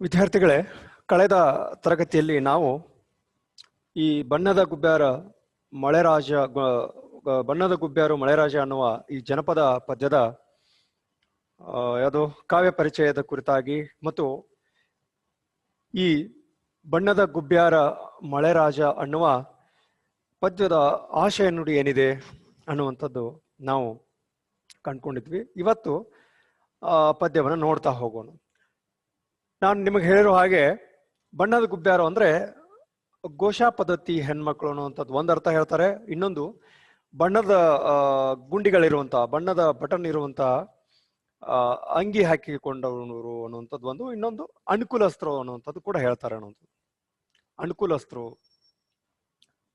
ವಿದ್ಯಾರ್ಥಿಗಳೇ, ಕಳೆದ ತರಗತಿಯಲ್ಲಿ ನಾವು ಈ ಬಣ್ಣದ ಗುಬ್ಬ್ಯಾರ ಮಳೆರಾಜ ಬಣ್ಣದ ಗುಬ್ಬ್ಯಾರು ಮಳೆರಾಜ ಅನ್ನುವ ಈ ಜನಪದ ಪದ್ಯದ ಯಾವುದು ಕಾವ್ಯ ಪರಿಚಯದ ಕುರಿತಾಗಿ ಮತ್ತು ಈ ಬಣ್ಣದ ಗುಬ್ಬ್ಯಾರ ಮಳೆರಾಜ ಅನ್ನುವ ಪದ್ಯದ ಆಶಯ ನುಡಿ ಏನಿದೆ ಅನ್ನುವಂಥದ್ದು ನಾವು ಕಂಡ್ಕೊಂಡಿದ್ವಿ. ಇವತ್ತು, ಆ, ಪದ್ಯವನ್ನು ನೋಡ್ತಾ ಹೋಗೋಣ. ನಾನು ನಿಮಗೆ ಹೇಳಿರೋ ಹಾಗೆ, ಬಣ್ಣದ ಗುಬ್ಬ್ಯಾರು ಅಂದ್ರೆ ಗೋಶಾ ಪದ್ಧತಿ ಹೆಣ್ಮಕ್ಳು ಅನ್ನುವಂಥದ್ದು. ಒಂದು ಅರ್ಥ ಹೇಳ್ತಾರೆ. ಇನ್ನೊಂದು, ಬಣ್ಣದ ಗುಂಡಿಗಳಿರುವಂತಹ ಬಣ್ಣದ ಬಟನ್ ಇರುವಂತಹ ಅಂಗಿ ಹಾಕಿಕೊಂಡವರು ಅನ್ನುವಂಥದ್ದು ಒಂದು. ಇನ್ನೊಂದು, ಅನುಕೂಲಸ್ತ್ರ ಅನ್ನುವಂಥದ್ದು ಕೂಡ ಹೇಳ್ತಾರೆ ಅನ್ನುವಂಥದ್ದು. ಅನುಕೂಲಸ್ತ್ರ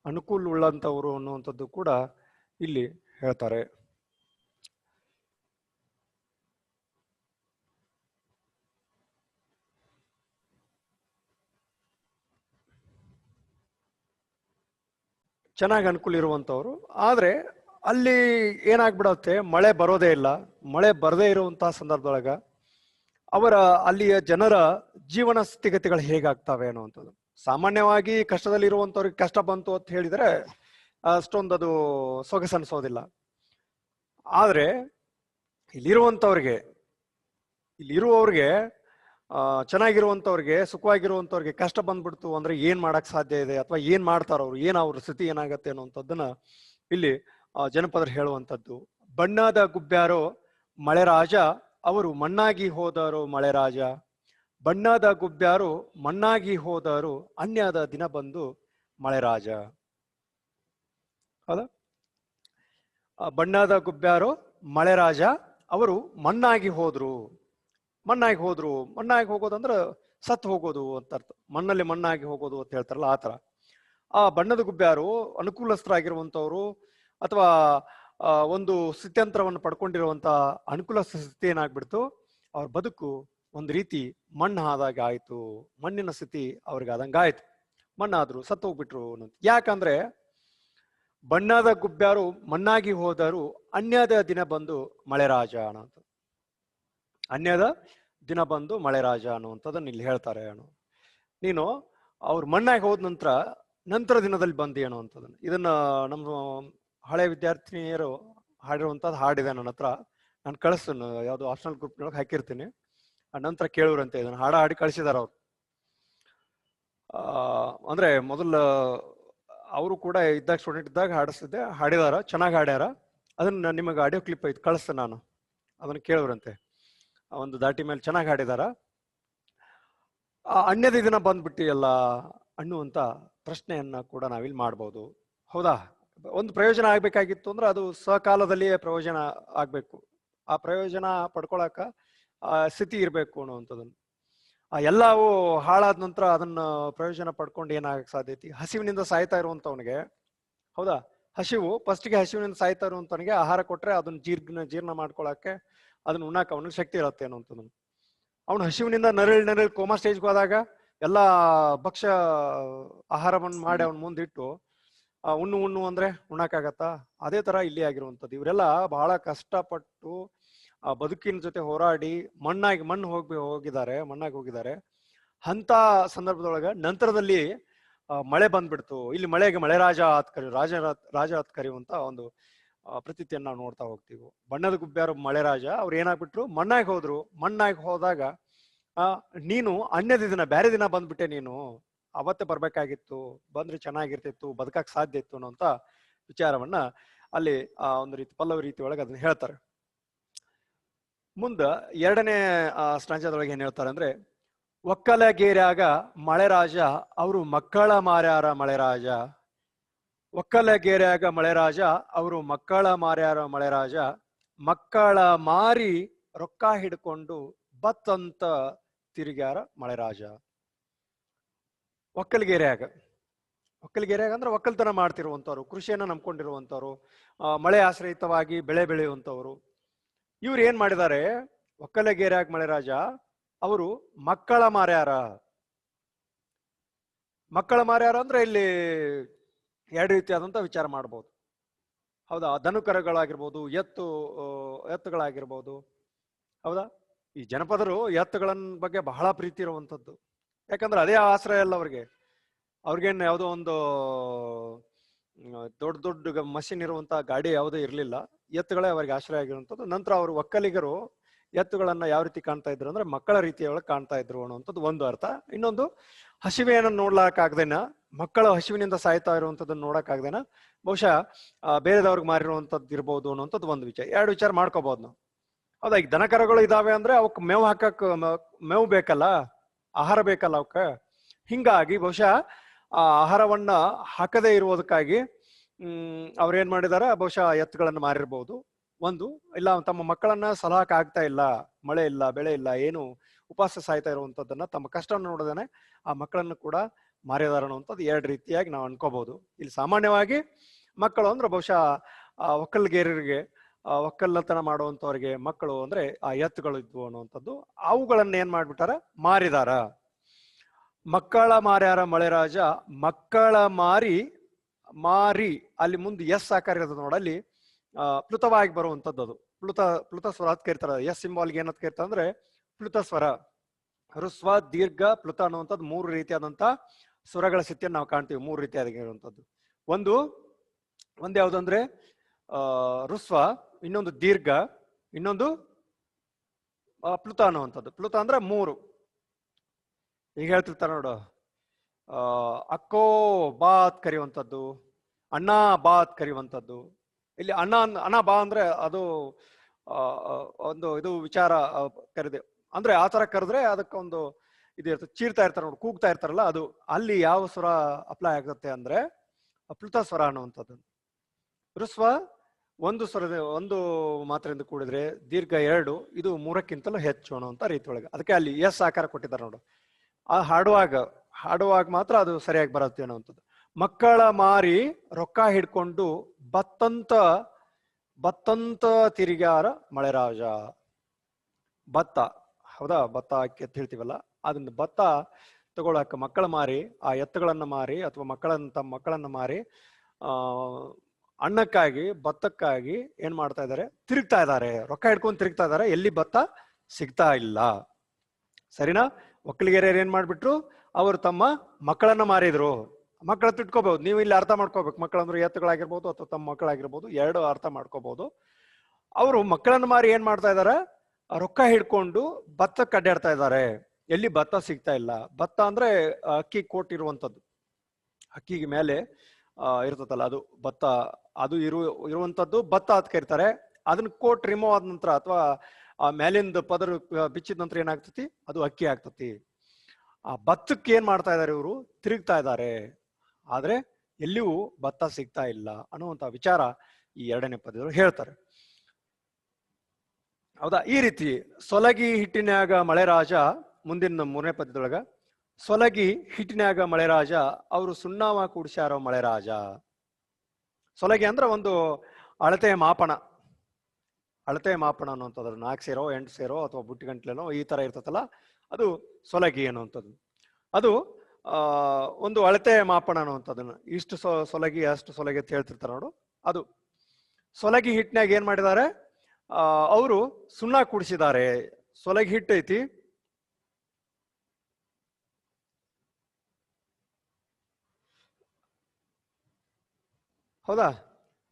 ಅನುಕೂಲ ಉಳ್ಳಂತವರು ಅನ್ನುವಂಥದ್ದು ಕೂಡ ಇಲ್ಲಿ ಹೇಳ್ತಾರೆ. ಚೆನ್ನಾಗಿ ಅನುಕೂಲ ಇರುವಂಥವ್ರು ಆದರೆ ಅಲ್ಲಿ ಏನಾಗ್ಬಿಡತ್ತೆ, ಮಳೆ ಬರೋದೇ ಇಲ್ಲ. ಮಳೆ ಬರದೇ ಇರುವಂತಹ ಸಂದರ್ಭದೊಳಗ ಅವರ ಅಲ್ಲಿಯ ಜನರ ಜೀವನ ಸ್ಥಿತಿಗತಿಗಳು ಹೇಗಾಗ್ತವೆ ಅನ್ನುವಂಥದ್ದು. ಸಾಮಾನ್ಯವಾಗಿ ಕಷ್ಟದಲ್ಲಿ ಇರುವಂತವ್ರಿಗೆ ಕಷ್ಟ ಬಂತು ಅಂತ ಹೇಳಿದ್ರೆ ಅಷ್ಟೊಂದು ಅದು ಸೊಗಸನ್ಸೋದಿಲ್ಲ ಆದರೆ ಇಲ್ಲಿರುವಂತವ್ರಿಗೆ ಇಲ್ಲಿರುವವ್ರಿಗೆ ಆ ಸುಖವಾಗಿರುವಂಥವ್ರಿಗೆ ಕಷ್ಟ ಬಂದ್ಬಿಡ್ತು ಅಂದ್ರೆ ಏನ್ ಮಾಡಕ್ ಸಾಧ್ಯ ಇದೆ ಅಥವಾ ಏನ್ ಮಾಡ್ತಾರ ಅವ್ರು, ಏನ್ ಅವ್ರ ಸ್ಥಿತಿ ಏನಾಗತ್ತೆ ಅನ್ನುವಂಥದ್ದನ್ನ ಇಲ್ಲಿ ಜನಪದರು ಹೇಳುವಂಥದ್ದು. ಬಣ್ಣದ ಗುಬ್ಬ್ಯಾರೋ ಮಳೆರಾಜ, ಅವರು ಮಣ್ಣಾಗಿ ಹೋದರು ಮಳೆರಾಜ. ಬಣ್ಣದ ಗುಬ್ಬ್ಯಾರು ಮಣ್ಣಾಗಿ ಹೋದರು ಅನ್ಯದ ದಿನ ಬಂದು ಮಳೆರಾಜ. ಹೌದಾ? ಬಣ್ಣದ ಗುಬ್ಬ್ಯಾರು ಮಳೆರಾಜ, ಅವರು ಮಣ್ಣಾಗಿ ಹೋದ್ರು. ಮಣ್ಣಾಗಿ ಹೋದ್ರು. ಮಣ್ಣಾಗಿ ಹೋಗೋದಂದ್ರೆ ಸತ್ತು ಹೋಗೋದು ಅಂತ ಅರ್ಥ. ಮಣ್ಣಲ್ಲಿ ಮಣ್ಣಾಗಿ ಹೋಗೋದು ಅಂತ ಹೇಳ್ತಾರಲ್ಲ ಆ ಥರ. ಆ ಬಣ್ಣದ ಗುಬ್ಬ್ಯಾರು ಅನುಕೂಲಸ್ಥರಾಗಿರುವಂತವ್ರು ಅಥವಾ ಒಂದು ಸ್ಥಿತ್ಯಂತರವನ್ನು ಪಡ್ಕೊಂಡಿರುವಂಥ ಅನುಕೂಲ ಸ್ಥಿತಿ ಏನಾಗ್ಬಿಡ್ತು? ಅವ್ರ ಬದುಕು ಒಂದು ರೀತಿ ಮಣ್ಣು ಆದಾಗ ಆಯಿತು. ಮಣ್ಣಿನ ಸ್ಥಿತಿ ಅವ್ರಿಗೆ ಆದಂಗ ಆಯ್ತು ಮಣ್ಣಾದ್ರು, ಸತ್ತು ಹೋಗ್ಬಿಟ್ರು ಅನ್ನೋದು. ಯಾಕಂದ್ರೆ ಬಣ್ಣದ ಗುಬ್ಬ್ಯಾರು ಮಣ್ಣಾಗಿ ಹೋದರು ಅನ್ಯದ ದಿನ ಬಂದು ಮಳೆರಾಜ ಅನ್ನೋದು. ಅನ್ಯದ ದಿನ ಬಂದು ಮಳೆರಾಜ ಅನ್ನುವಂಥದ್ದನ್ನು ಇಲ್ಲಿ ಹೇಳ್ತಾರೆ ಅನು. ನೀನು ಅವ್ರ ಮಣ್ಣಾಗಿ ಹೋದ ನಂತರ ನಂತರ ದಿನದಲ್ಲಿ ಬಂದಿ ಅನ್ನುವಂಥದ್ದನ್ನ. ಇದನ್ನ ನಮ್ಮ ಹಳೆ ವಿದ್ಯಾರ್ಥಿನಿಯರು ಹಾಡಿರುವಂಥದ್ದು ಹಾಡಿದೆ ನನ್ನ ಹತ್ರ. ನಾನು ಕಳಿಸ್ತೀನಿ, ಯಾವುದು ಆಪ್ಷನಲ್ ಗ್ರೂಪ್ನೊಳಗೆ ಹಾಕಿರ್ತೀನಿ. ಆ ನಂತರ ಕೇಳುವ್ರಂತೆ, ಇದನ್ನ ಹಾಡ ಹಾಡಿ ಕಳಿಸಿದಾರ ಅವ್ರು. ಅಂದ್ರೆ ಮೊದಲ ಅವರು ಕೂಡ ಇದ್ದಾಗ ಸ್ಟೂಡೆಂಟ್ ಇದ್ದಾಗ ಹಾಡಿಸಿದ್ದೆ ಹಾಡಿದಾರ, ಚೆನ್ನಾಗಿ ಹಾಡ್ಯಾರ. ಅದನ್ನ ನಿಮಗೆ ಆಡಿಯೋ ಕ್ಲಿಪ್ ಐತೆ ಕಳಿಸ್ತೇನೆ ನಾನು. ಅದನ್ನ ಕೇಳುವ್ರಂತೆ. ಒಂದು ದಾಟಿ ಮೇಲೆ ಚೆನ್ನಾಗಿ ಹಾಡಿದಾರ ಆ ಅನ್ಯದ ದಿನ ಬಂದ್ಬಿಟ್ಟಿಯಲ್ಲ ಅನ್ನುವಂತ ಪ್ರಶ್ನೆಯನ್ನ ಕೂಡ ನಾವಿಲ್ಲಿ ಮಾಡ್ಬೋದು. ಹೌದಾ? ಒಂದು ಪ್ರಯೋಜನ ಆಗ್ಬೇಕಾಗಿತ್ತು ಅಂದ್ರೆ ಅದು ಸಕಾಲದಲ್ಲಿಯೇ ಪ್ರಯೋಜನ ಆಗ್ಬೇಕು. ಆ ಪ್ರಯೋಜನ ಪಡ್ಕೊಳಕ ಸ್ಥಿತಿ ಇರಬೇಕು ಅನ್ನುವಂಥದ್ದನ್ನು. ಆ ಎಲ್ಲವೂ ಹಾಳಾದ ನಂತರ ಅದನ್ನ ಪ್ರಯೋಜನ ಪಡ್ಕೊಂಡು ಏನಾಗಕ್ಕೆ ಸಾಧ್ಯತೆ? ಹಸಿವಿನಿಂದ ಸಾಯ್ತಾ ಇರುವಂತವನಿಗೆ ಹೌದಾ? ಹಸಿವು ಫಸ್ಟ್ಗೆ ಹಸಿವಿನಿಂದ ಸಾಯ್ತಾ ಇರುವಂತವನಿಗೆ ಆಹಾರ ಕೊಟ್ರೆ ಅದನ್ನ ಜೀರ್ಣ ಜೀರ್ಣ ಮಾಡ್ಕೊಳಕ್ಕೆ ಅದನ್ನ ಉಣ್ಣಾಕ ಅವನಿಗೆ ಶಕ್ತಿ ಇರುತ್ತೆ ಅನ್ನುವಂಥದ್ದನ್ನು. ಅವನು ಹಸಿವಿನಿಂದ ನರಳಿ ನರಳಿ ಕೋಮಾ ಸ್ಟೇಜ್ಗೆ ಹೋದಾಗ ಎಲ್ಲ ಭಕ್ಷ್ಯ ಆಹಾರವನ್ನು ಮಾಡಿ ಅವನ ಮುಂದಿಟ್ಟು ಉಣ್ಣು ಉಣ್ಣು ಅಂದ್ರೆ ಉಣ್ಣಕ್ಕಾಗತ್ತಾ ಅದೇ ತರ ಇಲ್ಲಿ ಆಗಿರುವಂಥದ್ದು. ಇವರೆಲ್ಲ ಬಹಳ ಕಷ್ಟಪಟ್ಟು, ಆ ಬದುಕಿನ ಜೊತೆ ಹೋರಾಡಿ ಮಣ್ಣಾಗಿ, ಮಣ್ಣು ಹೋಗಿ ಹೋಗಿದ್ದಾರೆ, ಮಣ್ಣಾಗಿ ಹೋಗಿದ್ದಾರೆ. ಅಂತ ಸಂದರ್ಭದೊಳಗ ನಂತರದಲ್ಲಿ ಮಳೆ ಬಂದ್ಬಿಡ್ತು. ಇಲ್ಲಿ ಮಳೆಗೆ ಮಳೆ ರಾಜ ಆತ್ ಕರಿ ರಾಜ ರಾಜ ಆತ್ ಕರೆಯುವಂತ ಒಂದು ಪ್ರತೀತಿಯನ್ನ ನಾವು ನೋಡ್ತಾ ಹೋಗ್ತೀವಿ. ಬಣ್ಣದ ಗುಬ್ಬ್ಯಾರು ಮಳೆ ರಾಜ ಅವ್ರು ಏನಾಗ್ಬಿಟ್ರು? ಮಣ್ಣಾಗಿ ಹೋದ್ರು. ಮಣ್ಣಾಗಿ ಹೋದಾಗ ನೀನು ಅನ್ಯದ ದಿನ ಬೇರೆ ದಿನ ಬಂದ್ಬಿಟ್ಟೆ ನೀನು. ಅವತ್ತೇ ಬರ್ಬೇಕಾಗಿತ್ತು. ಬಂದ್ರೆ ಚೆನ್ನಾಗಿರ್ತಿತ್ತು, ಬದುಕಕ್ ಸಾಧ್ಯ ಇತ್ತು ಅನ್ನೋಂತ ವಿಚಾರವನ್ನ ಅಲ್ಲಿ, ಆ, ಒಂದು ರೀತಿ, ಪಲ್ಲವ ರೀತಿ ಒಳಗೆ ಅದನ್ನ ಹೇಳ್ತಾರೆ. ಮುಂದ ಎರಡನೇ ಸ್ಟ್ರಾಂಚದೊಳಗೆ ಏನ್ ಹೇಳ್ತಾರೆ ಅಂದ್ರೆ, ಒಕ್ಕಲಗೇರಿಯಾಗ ಮಳೆರಾಜ, ಅವರು ಮಕ್ಕಳ ಮಾರ್ಯಾರ ಮಳೆರಾಜ. ಒಕ್ಕಲಗೇರ್ಯಾಗ ಮಳೆರಾಜ ಅವರು ಮಕ್ಕಳ ಮಾರ್ಯಾರ ಮಳೆರಾಜ ಮಕ್ಕಳ ಮಾರಿ ರೊಕ್ಕ ಹಿಡ್ಕೊಂಡು ಬತ್ತಂತ ತಿರುಗ್ಯಾರ ಮಳೆರಾಜ. ಒಕ್ಕಲಿಗೇರಿಯಾಗ ಒಕ್ಕಲಿಗೇರಿಯಾಗ ಅಂದ್ರೆ ಒಕ್ಕಲ್ತನ ಮಾಡ್ತಿರುವಂಥವ್ರು ಕೃಷಿಯನ್ನ ನಂಬ್ಕೊಂಡಿರುವಂತವ್ರು ಆ, ಮಳೆ ಆಶ್ರಯಿತವಾಗಿ ಬೆಳೆ ಬೆಳೆಯುವಂತವ್ರು. ಇವ್ರು ಏನ್ ಮಾಡಿದ್ದಾರೆ ಒಕ್ಕಲಗೇರಿಯಾಗ ಮಳೆರಾಜ ಅವರು ಮಕ್ಕಳ ಮಾರ್ಯಾರ. ಮಕ್ಕಳ ಮಾರ್ಯಾರ ಅಂದ್ರೆ ಇಲ್ಲಿ ಎರಡು ರೀತಿಯಾದಂಥ ವಿಚಾರ ಮಾಡ್ಬೋದು. ಹೌದಾ? ದನು ಕರುಗಳಾಗಿರ್ಬೋದು ಎತ್ತು ಎತ್ತುಗಳಾಗಿರ್ಬೋದು. ಹೌದಾ? ಈ ಜನಪದರು ಎತ್ತುಗಳನ್ನ ಬಗ್ಗೆ ಬಹಳ ಪ್ರೀತಿ ಇರುವಂಥದ್ದು. ಯಾಕಂದ್ರೆ ಅದೇ ಆಶ್ರಯ ಅಲ್ಲ ಅವ್ರಿಗೆ. ಅವ್ರಿಗೇನು ಯಾವುದೋ ಒಂದು ದೊಡ್ಡ ದೊಡ್ಡ ಮಷಿನ್ ಇರುವಂತಹ ಗಾಡಿ ಯಾವುದೂ ಇರಲಿಲ್ಲ. ಎತ್ತುಗಳೇ ಅವರಿಗೆ ಆಶ್ರಯ ಆಗಿರುವಂಥದ್ದು. ನಂತರ ಅವರು ಒಕ್ಕಲಿಗರು ಎತ್ತುಗಳನ್ನ ಯಾವ ರೀತಿ ಕಾಣ್ತಾ ಇದ್ರು ಅಂದ್ರೆ ಮಕ್ಕಳ ರೀತಿಯೊಳಗೆ ಕಾಣ್ತಾ ಇದ್ರು ಅನ್ನುವಂಥದ್ದು ಒಂದು ಅರ್ಥ. ಇನ್ನೊಂದು, ಹಸಿವೆಯನ್ನು ನೋಡ್ಲಾಕಾಗ್ದೇನ ಮಕ್ಕಳ ಹಸಿವಿನಿಂದ ಸಾಯ್ತಾ ಇರುವಂತದ್ದನ್ನ ನೋಡಕ್ಕಾಗ್ದೇನ ಬಹುಶಃ ಬೇರೆದವ್ರಿಗೆ ಮಾರಿರುವಂತದ್ದು ಇರ್ಬೋದು ಅನ್ನೋಂಥದ್ದು ಒಂದು ವಿಚಾರ. ಎರಡು ವಿಚಾರ ಮಾಡ್ಕೋಬಹುದು ನಾವು. ಹೌದಾ? ಈಗ ದನಕರಗಳು ಇದಾವೆ ಅಂದ್ರೆ ಅವಕ್ ಮೇವು ಹಾಕಕ್ ಮೇವು ಬೇಕಲ್ಲ? ಆಹಾರ ಬೇಕಲ್ಲ ಅವಕ್ಕ? ಹಿಂಗಾಗಿ ಬಹುಶಃ, ಆ, ಆಹಾರವನ್ನ ಹಾಕದೇ ಇರುವುದಕ್ಕಾಗಿ, ಹ್ಮ್ ಅವ್ರೇನ್ ಮಾಡಿದಾರ? ಬಹುಶಃ ಎತ್ತುಗಳನ್ನ ಮಾರಿರ್ಬೋದು. ಒಂದು, ಇಲ್ಲ, ತಮ್ಮ ಮಕ್ಕಳನ್ನ ಸಲಹಕ್ ಆಗ್ತಾ ಇಲ್ಲ, ಮಳೆ ಇಲ್ಲ, ಬೆಳೆ ಇಲ್ಲ, ಏನು ಉಪವಾಸ ಸಾಯ್ತಾ ಇರುವಂತದ್ದನ್ನ ತಮ್ಮ ಕಷ್ಟವನ್ನು ನೋಡದೇನೆ ಆ ಮಕ್ಕಳನ್ನು ಕೂಡ ಮಾರಿದಾರ ಅನ್ನುವಂಥದ್ದು ಎರಡು ರೀತಿಯಾಗಿ ನಾವು ಅನ್ಕೋಬಹುದು ಇಲ್ಲಿ ಸಾಮಾನ್ಯವಾಗಿ ಮಕ್ಕಳು ಅಂದ್ರೆ ಬಹುಶಃ, ಆ ಒಕ್ಕಲ್ಲತನ ಮಾಡುವಂತವ್ರಿಗೆ ಮಕ್ಕಳು ಅಂದ್ರೆ, ಆ, ಎತ್ತುಗಳು ಇದ್ವು ಅನ್ನುವಂಥದ್ದು. ಅವುಗಳನ್ನ ಏನ್ ಮಾಡ್ಬಿಟ್ಟಾರ? ಮಾರಿದಾರ. ಮಕ್ಕಳ ಮಾರ್ಯಾರ ಮಳೆರಾಜ, ಮಕ್ಕಳ ಮಾರಿ ಮಾರಿ, ಅಲ್ಲಿ ಮುಂದೆ ಎಸ್ ಆಕಾರ ಇರ್ತದೆ ನೋಡಲ್ಲಿ ಪ್ಲುತವಾಗಿ ಬರುವಂಥದ್ದು ಅದು. ಪ್ಲುತ ಪ್ಲುತ ಸ್ವರ ಅಂತ ಕರಿತಾರ ಎಸ್ ಸಿಂಬಾಲ್ಗೆ ಏನಂತ ಕರಿತಾರ ಅಂದ್ರೆ, ಪ್ಲುತ ಸ್ವರ. ಹೃಸ್ವ, ದೀರ್ಘ, ಪ್ಲುತ ಅನ್ನುವಂಥದ್ದು ಮೂರು ರೀತಿಯಾದಂತ ಸ್ವರಗಳ ಸ್ಥಿತಿಯನ್ನು ನಾವು ಕಾಣ್ತೀವಿ, ಮೂರು ರೀತಿಯಾಗಿರುವಂಥದ್ದು ಒಂದು ಒಂದು ಯಾವುದು ಅಂದ್ರೆ ಋಸ್ವ ಇನ್ನೊಂದು ದೀರ್ಘ, ಇನ್ನೊಂದು ಪ್ಲುತ ಅನ್ನುವಂಥದ್ದು. ಪ್ಲುತ ಅಂದ್ರೆ ಮೂರು. ಈಗ ಹೇಳ್ತಿರ್ತಾರೆ ನೋಡು ಅಕ್ಕೋ ಬಾತ್ ಕರೆಯುವಂಥದ್ದು, ಅಣ್ಣ ಬಾತ್ ಕರೆಯುವಂಥದ್ದು. ಇಲ್ಲಿ ಅಣ್ಣ ಅಣ್ಣ ಬಾ ಅಂದ್ರೆ ಅದು ಒಂದು ಇದು ವಿಚಾರ ಕರೆದೆ. ಅಂದ್ರೆ ಆ ತರ ಕರೆದ್ರೆ ಅದಕ್ಕೊಂದು ಇದು ಇರ್ತದೆ ಚೀರ್ತಾ ಇರ್ತಾರೆ ನೋಡಿ, ಕೂಗ್ತಾ ಇರ್ತಾರಲ್ಲ, ಅದು ಅಲ್ಲಿ ಯಾವ ಸ್ವರ ಅಪ್ಲೈ ಆಗುತ್ತೆ ಅಂದ್ರೆ ಅಪ್ಲುತ ಸ್ವರ ಅನ್ನುವಂಥದ್ದು. ಋಸ್ವ ಒಂದು ಸ್ವರದ, ಒಂದು ಮಾತ್ರೆಯಿಂದ ಕೂಡಿದ್ರೆ ದೀರ್ಘ ಎರಡು, ಇದು ಮೂರಕ್ಕಿಂತಲೂ ಹೆಚ್ಚು ಅನ್ನುವಂಥ ರೀತಿ ಒಳಗೆ. ಅದಕ್ಕೆ ಅಲ್ಲಿ ಎಸ್ ಆಕಾರ ಕೊಟ್ಟಿದ್ದಾರೆ ನೋಡು. ಆ ಹಾಡುವಾಗ ಹಾಡುವಾಗ ಮಾತ್ರ ಅದು ಸರಿಯಾಗಿ ಬರುತ್ತೆ ಅನ್ನುವಂಥದ್ದು. ಮಕ್ಕಳ ಮಾರಿ ರೊಕ್ಕ ಹಿಡ್ಕೊಂಡು ಬತ್ತಂತ ಬತ್ತಂತ ತಿರುಗಾರ ಮಳೆರಾಜ. ಭತ್ತ ಹೌದಾ? ಭತ್ತ ಅಕ್ಕಿ ಅಂತ ಹೇಳ್ತೀವಲ್ಲ? ಅದನ್ನ ಭತ್ತ ತಗೊಳಕ್ಕೆ ಮಕ್ಕಳ ಮಾರಿ, ಆ ಎತ್ತುಗಳನ್ನ ಮಾರಿ ಅಥವಾ ಮಕ್ಕಳನ್ನ ತಮ್ಮ ಮಕ್ಕಳನ್ನ ಮಾರಿ, ಆ, ಅನ್ನಕ್ಕಾಗಿ, ಭತ್ತಕ್ಕಾಗಿ ಏನ್ ಮಾಡ್ತಾ ಇದ್ದಾರೆ ತಿರುಗ್ತಾ ಇದ್ದಾರೆ ರೊಕ್ಕ ಹಿಡ್ಕೊಂಡು ತಿರುಗ್ತಾ ಇದ್ದಾರೆ ಎಲ್ಲಿ ಭತ್ತ? ಸಿಗ್ತಾ ಇಲ್ಲ. ಸರಿನಾ? ಒಕ್ಕಲಿಗೆರೆಯರು ಏನ್ ಮಾಡ್ಬಿಟ್ರು? ಅವರು ತಮ್ಮ ಮಕ್ಕಳನ್ನ ಮಾರಿದ್ರು. ಮಕ್ಕಳ ತಿಟ್ಕೋಬಹುದು ನೀವು ಇಲ್ಲಿ ಅರ್ಥ ಮಾಡ್ಕೋಬೇಕು. ಮಕ್ಕಳಂದ್ರೆ ಎತ್ತುಗಳಾಗಿರ್ಬೋದು ಅಥವಾ ತಮ್ಮ ಮಕ್ಕಳಾಗಿರ್ಬೋದು. ಎರಡು ಅರ್ಥ ಮಾಡ್ಕೋಬಹುದು ಅವರು ಮಕ್ಕಳನ್ನ ಮಾರಿ ಏನ್ ಮಾಡ್ತಾ ಇದಾರೆ? ರೊಕ್ಕ ಹಿಡ್ಕೊಂಡು ಭತ್ತಕ್ಕೆ ಅಡ್ಡಾಡ್ತಾ ಇದ್ದಾರೆ ಎಲ್ಲಿ ಭತ್ತ ಸಿಗ್ತಾ ಇಲ್ಲ. ಭತ್ತ ಅಂದ್ರೆ ಅಕ್ಕಿ ಕೋಟ್ ಇರುವಂತದ್ದು ಅಕ್ಕಿಗೆ ಮೇಲೆ ಇರ್ತದಲ್ಲ ಅದು ಭತ್ತ. ಅದು ಇರು ಇರುವಂತದ್ದು ಭತ್ತ ಅಂತ ಕರಿತಾರೆ. ಅದನ್ನ ಕೋಟ್ ರಿಮೂವ್ ಆದ ನಂತರ ಅಥವಾ, ಆ, ಮೇಲಿಂದ ಪದರು ಬಿಚ್ಚಿದ ನಂತರ ಏನಾಗ್ತತಿ? ಅದು ಅಕ್ಕಿ ಆಗ್ತತಿ. ಆ, ಭತ್ತಕ್ಕೆ ಏನ್ ಮಾಡ್ತಾ ಇದ್ದಾರೆ ಇವರು? ತಿರುಗ್ತಾ ಇದ್ದಾರೆ. ಆದ್ರೆ, ಎಲ್ಲಿಯೂ ಭತ್ತ ಸಿಗ್ತಾ ಇಲ್ಲ ಅನ್ನುವಂತ ವಿಚಾರ ಈ ಎರಡನೇ ಪದ್ಯದವರು ಹೇಳ್ತಾರೆ. ಹೌದಾ? ಈ ರೀತಿ ಸೊಲಗಿ ಹಿಟ್ಟಿನ್ಯಾಗ ಮಳೆರಾಜ ಮುಂದಿನ ಮೂರನೇ ಪದ್ಯದೊಳಗ, ಸೊಲಗಿ ಹಿಟ್ಟಿನ್ಯಾಗ ಮಳೆರಾಜ, ಅವರು ಸುಣ್ಣಾವ ಕೂಡಿಸ್ಯಾರೋ ಮಳೆರಾಜ. ಸೊಲಗಿ ಅಂದ್ರೆ ಒಂದು ಅಳತೆ ಮಾಪನ. ಅಳತೆ ಮಾಪನ ಅನ್ನುವಂಥದ್ದು, ನಾಲ್ಕು ಸೇರೋ, ಎಂಟು ಸೇರೋ ಅಥವಾ ಬುಟ್ಟಿ ಗಂಟ್ಲೆನೋ ಈ ತರ ಇರ್ತದಲ್ಲ ಅದು ಸೊಲಗಿ ಅನ್ನುವಂಥದ್ದು. ಅದು ಒಂದು ಅಳತೆ ಮಾಪನ ಅನ್ನುವಂಥದ್ದನ್ನು, ಇಷ್ಟು ಸೊ, ಸೊಲಗಿ, ಅಷ್ಟು ಸೊಲಗಿ ಅಂತ ಹೇಳ್ತಿರ್ತಾರೆ ನೋಡು, ಅದು. ಸೊಲಗಿ ಹಿಟ್ಟಿನಾಗ ಏನು ಮಾಡಿದ್ದಾರೆ ಅವರು ಸುಣ್ಣ ಕೂಡಿಸಿದ್ದಾರೆ ಸೊಲಗಿ ಹಿಟ್ಟು ಐತಿ ಹೌದಾ?